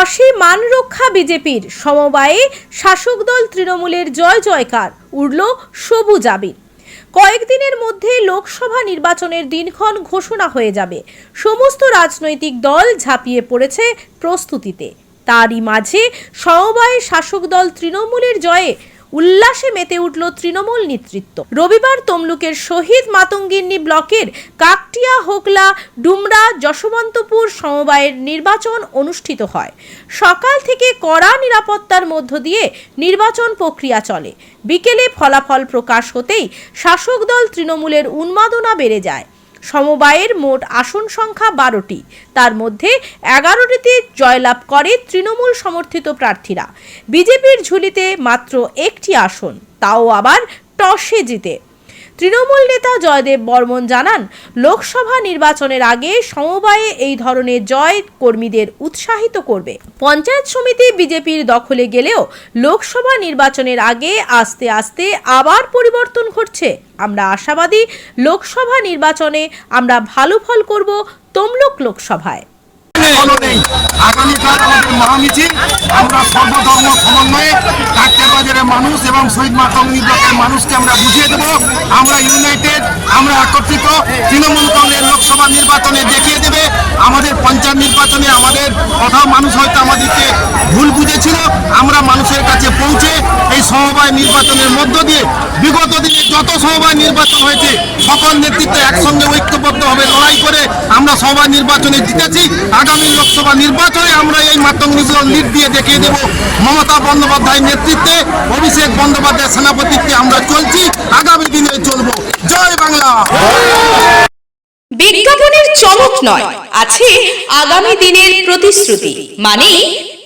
টসে মান রক্ষা বিজেপির সমবায়ে শাসক দল তৃণমূলের জয় জয়কার, উড়ল সবুজ আবির কয়েকদিনের মধ্যে লোকসভা নির্বাচনের দিনক্ষণ ঘোষণা হয়ে যাবে। সমস্ত রাজনৈতিক দল ঝাঁপিয়ে পড়েছে প্রস্তুতিতে। তারই মাঝে সমবায়ে শাসক দল তৃণমূলের জয়ে উল্লাসে মেতে উঠল তৃণমূল নেতৃত্ব। রবিবার তমলুকের শহীদ মাতঙ্গিন্নি ব্লকের কাকটিয়া হোকলা ডুমরা যশবন্তপুর সমবায়ের নির্বাচন অনুষ্ঠিত হয়। সকাল থেকে কড়া নিরাপত্তার মধ্য দিয়ে নির্বাচন প্রক্রিয়া চলে। বিকেলে ফলাফল প্রকাশ হতেই শাসক দল তৃণমূলের উন্মাদনা বেড়ে যায়। সমবায়ের মোট আসন সংখ্যা বারোটি। তার মধ্যে এগারোটিতে জয়লাভ করে তৃণমূল সমর্থিত প্রার্থীরা। বিজেপির ঝুলিতে মাত্র একটি আসন, তাও আবার টসে জিতে। তৃণমূল নেতা জয়দেব বর্মন জানান, লোকসভা নির্বাচনের আগে সমবায়ে এই ধরনের জয় কর্মীদের উৎসাহিত করবে। পঞ্চায়েত সমিতি বিজেপির দখলে গেলেও লোকসভা নির্বাচনের আগে আস্তে আস্তে আবার পরিবর্তন ঘটছে। আমরা আশাবাদী, লোকসভা নির্বাচনে আমরা ভালো ফল করব তমলুক লোকসভায়। নেই। আগামীকাল আমাদের আমরা সর্বধর্ম সমন্বয়ে মানুষ এবং শহীদ ব্লকের মানুষকে আমরা বুঝিয়ে দেব। আমরা ইউনাইটেড আমরা একত্রিত। তৃণমূল কংগ্রেস লোকসভা নির্বাচনে দেখিয়ে দেবে। আমাদের পঞ্চায়েত নির্বাচনে আমাদের কথা মানুষ হয়তো আমাদেরকে ভুল বুঝেছিল। আমরা মানুষের কাছে পৌঁছে এই সমবায় নির্বাচনের মধ্য দিয়ে বিগত দিনে যত সমবায় নির্বাচন হয়েছে, সকল নেতৃত্ব একসঙ্গে ঐক্যবদ্ধভাবে লড়াই করে আমরা সমবায় নির্বাচনে জিতেছি। আগামী লোকসভা নির্বাচনে আমরা এই মাতঙ্গিগুলো লিড দিয়ে দেখিয়ে দেব মমতা বন্দ্যোপাধ্যায়ের নেতৃত্বে, অভিষেক বন্দ্যোপাধ্যায়ের সেনাপতিত্বে আমরা চলছি। আগামী দিনে চলবো। জয় বাংলা! বিজ্ঞাপনের চমক নয়, আছে আগামী দিনের প্রতিশ্রুতি। মানে